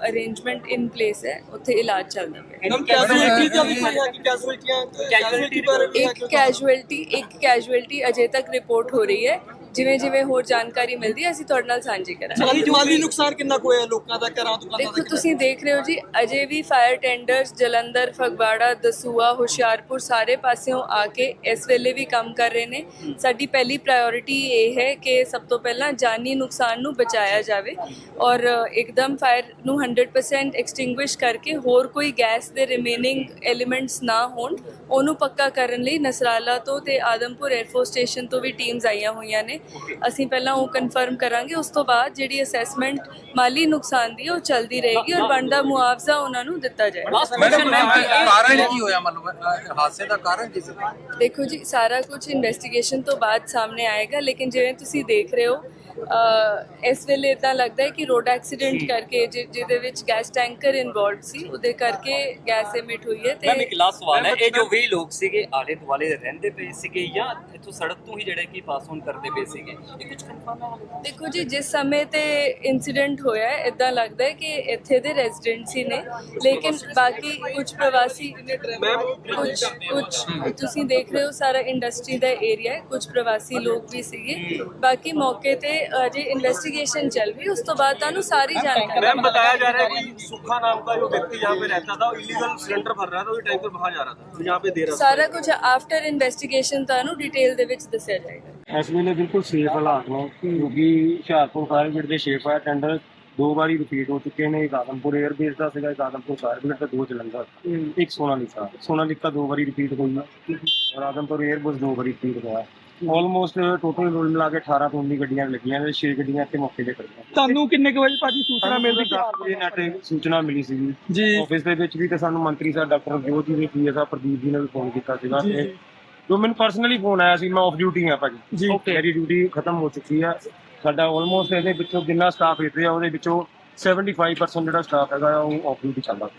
ਅਰੇਂਜਮੈਂਟ ਇਨ ਪਲੇਸ ਹੈ ਉੱਥੇ ਇਲਾਜ ਚੱਲਦਾ ਪਿਆ। ਹਮ ਕੈਜੂਅਲਟੀ ਦਾ ਵੀ ਕੋਈ ਹੈ ਕਿ ਕੈਜੂਅਲਟੀਆਂ ਕੈਜੂਅਲਟੀ ਪਰ ਇੱਕ ਕੈਜੂਅਲਟੀ ਇੱਕ ਕੈਜੂਅਲਟੀ ਅਜੇ ਤੱਕ ਰਿਪੋਰਟ ਹੋ ਰਹੀ ਹੈ। ਜਿਵੇਂ ਜਿਵੇਂ ਹੋਰ ਜਾਣਕਾਰੀ ਮਿਲਦੀ ਹੈ ਅਸੀਂ ਤੁਹਾਡੇ ਨਾਲ ਸਾਂਝੀ ਕਰਾਂਗੇ। ਮਾਲੀ ਮਾਲੀ ਨੁਕਸਾਨ ਕਿੰਨਾ ਕੁ ਹੋਇਆ ਲੋਕਾਂ ਦਾ ਘਰਾਂ ਦੁਕਾਨਾਂ ਦੇਖੋ ਦਾ ਤੁਸੀਂ ਦੇਖ ਰਹੇ ਹੋ ਜੀ ਅਜੇ ਵੀ ਫਾਇਰ ਟੈਂਡਰਸ ਜਲੰਧਰ ਫਗਵਾੜਾ ਦਸੂਆ ਹੁਸ਼ਿਆਰਪੁਰ ਸਾਰੇ ਪਾਸਿਓਂ ਆ ਕੇ ਇਸ ਵੇਲੇ ਵੀ ਕੰਮ ਕਰ ਰਹੇ ਨੇ। ਸਾਡੀ ਪਹਿਲੀ ਪ੍ਰਾਇੋਰਟੀ ਇਹ ਹੈ ਕਿ ਸਭ ਤੋਂ ਪਹਿਲਾਂ ਜਾਨੀ ਨੁਕਸਾਨ ਨੂੰ ਬਚਾਇਆ ਜਾਵੇ ਔਰ ਇੱਕਦਮ ਫਾਇਰ ਨੂੰ 100% ਐਕਸਟਿੰਗੁਇਸ਼ ਕਰਕੇ ਹੋਰ ਕੋਈ ਗੈਸ ਦੇ ਰਿਮੇਨਿੰਗ ਐਲੀਮੈਂਟਸ ਨਾ ਹੋਣ ਉਹਨੂੰ ਪੱਕਾ ਕਰਨ ਲਈ ਨਸਰਾਲਾ ਤੋਂ ਤੇ ਆਦਮਪੁਰ 에ਅਰਫੋਰਸ ਸਟੇਸ਼ਨ ਤੋਂ ਵੀ ਟੀਮਸ ਆਈਆਂ ਹੋਈਆਂ ਨੇ। ਅਸੀਂ ਪਹਿਲਾਂ ਉਹ ਕਨਫਰਮ ਕਰਾਂਗੇ ਉਸ ਤੋਂ ਬਾਅਦ ਜਿਹੜੀ ਅਸੈਸਮੈਂਟ ਮਾਲੀ ਨੁਕਸਾਨ ਦੀ ਉਹ ਚੱਲਦੀ ਰਹੇਗੀ ਔਰ ਬਣਦਾ ਮੁਆਵਜ਼ਾ ਉਹਨਾਂ ਨੂੰ ਦਿੱਤਾ ਜਾਏਗਾ। ਮੈਡਮ ਕਾਰਨ ਕੀ ਹੋਇਆ? ਮਤਲਬ ਹਾਦਸੇ ਦਾ ਕਾਰਨ ਕੀ ਸੀ? ਦੇਖੋ ਜੀ ਸਾਰਾ ਕੁਝ ਇਨਵੈਸਟੀਗੇਸ਼ਨ ਤੋਂ ਬਾਅਦ ਸਾਹਮਣੇ ਆਏਗਾ ਲੇਕਿਨ ਜਿਵੇਂ ਤੁਸੀਂ ਦੇਖ ਰਹੇ ਹੋ ਇਸ ਵੇਲੇ ਇਦਾਂ ਲੱਗਦਾ ਹੈ ਕਿ ਰੋਡ ਐਕਸੀਡੈਂਟ ਕਰਕੇ ਜਿ- ਜਿਹਦੇ ਵਿੱਚ ਗੈਸ ਟੈਂਕਰ ਇਨਵੋਲਡ ਸੀ ਉਹਦੇ ਕਰਕੇ ਗੈਸ ਐਮਿਟ ਹੋਈ ਹੈ ਮੈਮ ਇੱਕ ਤੇ ਲਾਸਟ ਸਵਾਲ ਹੈ। ਇਹ ਜੋ ਵੀ ਲੋਕ ਸੀਗੇ ਆਲੇ ਦੁਆਲੇ ਰਹਿੰਦੇ ਪਏ ਸੀਗੇ ਜਾਂ ਇੱਥੋਂ ਸੜਕ ਤੋਂ ਹੀ ਜਿਹੜੇ ਕਿ ਪਾਸ ਔਨ ਕਰਦੇ ਪਏ ਸੀਗੇ? ਇਹ ਕੁਝ ਕਨਫਰਮ ਹੈ? ਹਾਲੇ ਦੇਖੋ ਜੀ ਜਿਸ ਸਮੇਂ ਤੇ ਇਨਸੀਡੈਂਟ ਹੋਇਆ ਹੈ ਇਦਾਂ ਲੱਗਦਾ ਹੈ ਕਿ ਇੱਥੇ ਦੇ ਰੈਜ਼ੀਡੈਂਟਸ ਹੀ ਨੇ। ਲੇਕਿਨ ਬਾਕੀ ਕੁਝ ਪ੍ਰਵਾਸੀ ਕੁਝ ਕੁਝ ਤੁਸੀਂ ਦੇਖ ਰਹੇ ਹੋ ਸਾਰਾ ਇੰਡਸਟਰੀ ਦਾ ਏਰੀਆ ਹੈ। ਕੁਝ ਪ੍ਰਵਾਸੀ ਲੋਕ ਵੀ ਸੀਗੇ। ਬਾਕੀ ਮੌਕੇ ਤੇ ਅਜੇ ਇਨਵੈਸਟੀਗੇਸ਼ਨ ਚੱਲ ਰਹੀ ਉਸ ਤੋਂ ਬਾਅਦ ਤੁਹਾਨੂੰ ਸਾਰੀ ਜਾਣਕਾਰੀ मैम बताया जा रहा है कि सूखा नाम का जो व्यक्ति यहाँ पे रहता था इलीगल सिलेंडर भर रहा था वो टैंकर बाहर जा रहा था तो यहाँ पे दे रहा ਸਾਰਾ ਕੁਝ ਆਫਟਰ ਇਨਵੈਸਟੀਗੇਸ਼ਨ ਤੁਹਾਨੂੰ ਡਿਟੇਲ ਦੇ ਵਿੱਚ ਦੱਸਿਆ ਜਾਏਗਾ। ਇਸ ਵੇਲੇ ਬਿਲਕੁਲ ਸੇਫ ਹਾਲਾਤ ਨੇ ਕਿਉਂਕਿ ਹੁਸ਼ਿਆਰਪੁਰ ਫਾਇਰ ਬ੍ਰਿਗੇਡ ਦੇ ਛੇ ਫਾਇਰ ਟੈਂਡਰ ਦੋ ਵਾਰੀ ਰਿਪੀਟ ਹੋ ਚੁੱਕੇ ਨੇ ਇੱਕ ਆਦਮਪੁਰ 에ਅਰਬੇਸ ਦਾ ਸੀਗਾ ਇੱਕ ਆਦਮਪੁਰ ਫਾਇਰ ਬ੍ਰਿਗੇਡ ਦਾ ਦੋ ਜਲੰਧਰ ਇੱਕ ਸੋਨਾਲੀਕਾ ਸੋਨਾਲੀਕਾ ਦੋ ਵਾਰੀ ਰਿਪੀਟ ਹੋਈ ਹੈ ਔਰ ਆਦਮਪੁਰ 에ਅਰਬੇਸ ਦੋ ਵਾਰੀ ਰਿਪੀਟ ਹੋਇਆ। ਆਲਮੋਸਟ ਟੋਟਲ ਰੋਲ ਮਿਲਾ ਕੇ 18 ਤੋਂ 19 ਗੱਡੀਆਂ ਲੱਗੀਆਂ ਨੇ 6 ਗੱਡੀਆਂ ਇੱਥੇ ਮੌਕੇ ਤੇ ਖੜੀਆਂ ਤੁਹਾਨੂੰ ਕਿੰਨੇ ਕੁ ਵਜੇ ਭਾਜੀ ਸੂਚਨਾ ਮਿਲਦੀ ਕਿ 10 ਵਜੇ ਨੈਟ ਸੂਚਨਾ ਮਿਲੀ ਸੀਗੀ। ਜੀ। ਆਫਿਸ ਦੇ ਵਿੱਚ ਵੀ ਤੇ ਸਾਨੂੰ ਮੰਤਰੀ ਸਾਹਿਬ ਡਾਕਟਰ ਜੋਤ ਜੀ ਦੇ ਪੀਐਸ ਸਾਹਿਬ ਪ੍ਰਦੀਪ ਜੀ ਨੇ ਵੀ ਫੋਨ ਕੀਤਾ ਸੀਗਾ ਤੇ ਜੀ। ਮੈਨੂੰ ਪਰਸਨਲੀ ਫੋਨ ਆਇਆ ਸੀ ਮੈਂ ਆਫ ਡਿਊਟੀ ਹਾਂ ਭਾਜੀ। ਜੀ। ਮੇਰੀ ਡਿਊਟੀ ਖਤਮ ਹੋ ਚੁੱਕੀ ਆ। ਸਾਡਾ ਆਲਮੋਸਟ ਇਹਦੇ ਵਿੱਚੋਂ ਜਿੰਨਾ ਸਟਾਫ ਇੱਥੇ ਆ ਉਹਦੇ ਵਿੱਚੋਂ 75% ਜਿਹੜਾ ਸਟਾਫ ਹੈਗਾ ਆ, ਉਹ ਆਫ ਡਿਊਟੀ ਚੱਲਦਾ।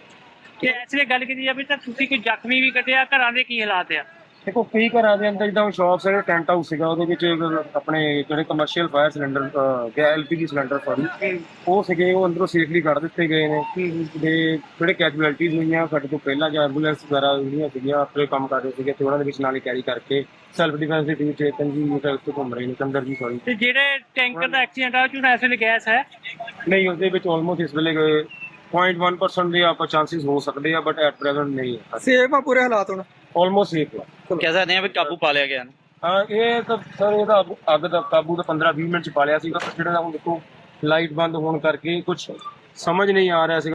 ਤੇ ਲਈ ਗੱਲ ਕੀਤੀ ਜਾਵੇ ਤਾਂ ਤੁਸੀਂ ਕੋਈ ਜ਼ਖਮੀ ਵੀ ਕੱਢਿਆ ਘਰਾਂ ਦੇ ਕੀ ਹਾਲਾਤ ਆ? ਦੇਖੋ ਕਈ ਘਰਾਂ ਦੇ ਅੰਦਰ ਜਿੱਦਾਂ ਸ਼ਾਪਸ ਹੈ ਟੈਂਟ ਹਾਊਸ ਸੀਗਾ ਉਹਦੇ ਵਿੱਚ ਆਪਣੇ ਜਿਹੜੇ ਕਮਰਸ਼ੀਅਲ ਫਾਇਰ ਸਿਲੰਡਰ ਗਿਆ ਐਲਪੀਜੀ ਸਿਲੰਡਰ ਸੌਰੀ ਉਹ ਸੀਗੇ ਉਹ ਅੰਦਰੋਂ ਸੇਫਲੀ ਕੱਢ ਦਿੱਤੇ ਗਏ ਨੇ। ਤੇ ਜਿਹੜੇ ਕੈਜੂਅਲਟੀਜ਼ ਹੋਈਆਂ ਸਾਡੇ ਤੋਂ ਪਹਿਲਾਂ ਜਾਂ ਐਂਬੂਲੈਂਸ ਵਗੈਰਾ ਜਿਹੜੀਆਂ ਸੀਗੀਆਂ ਆਪਣੇ ਕੰਮ ਕਰ ਰਹੇ ਸੀਗੇ ਤੇ ਉਹਨਾਂ ਦੇ ਵਿੱਚ ਨਾਲ ਹੀ ਕੈਰੀ ਕਰਕੇ ਸੈਲਫ ਡਿਫੈਂਸ ਦੇ ਟੀਮ ਚੇਤਨ ਜੀ ਜਿਹੜੇ ਉੱਤੇ ਘੁੰਮ ਰਹੇ ਨੇ ਚੰਦਰ ਜੀ ਸੌਰੀ ਤੇ ਜਿਹੜੇ ਟੈਂਕਰ ਦਾ ਐਕਸੀਡੈਂਟ ਆ ਉਹ ਚ ਇਸ ਵੇਲੇ ਗੈਸ ਹੈ ਨਹੀਂ ਉਹਦੇ ਵਿੱਚ ਆਲਮੋਸਟ ਇਸ ਵੇਲੇ 0.1% ਦੇ ਆਪਾਂ ਚਾਂਸਸ ਹੋ ਸਕਦੇ ਆ ਬਟ ਐਟ ਪ੍ਰੈਜ਼ੈਂਟ ਨਹੀਂ। ਹੈ ਸੇਫ ਆ ਪੂਰੇ ਹਾਲਾਤ ਹੁਣ। ਆਲਮੋਸਟ ਸੇਫ ਹੈ ਕਹਿ ਸਕਦੇ ਹਾਂ ਵੀ ਕਾਬੂ ਪਾ ਲਿਆ ਗਿਆ ਨਾ। ਹਾਂ ਇਹ ਤਾਂ ਸਰ ਇਹਦਾ ਅੱਗ ਦਾ ਕਾਬੂ ਤਾਂ 15 20 ਮਿੰਟ ਚ ਪਾ ਲਿਆ ਸੀਗਾ ਪਰ ਜਿਹੜਾ ਹੁਣ ਦੇਖੋ ਲਾਈਟ ਬੰਦ ਹੋਣ ਕਰਕੇ ਕੁਝ ਸਮਝ ਨਹੀਂ ਆ ਰਿਹਾ ਸੀ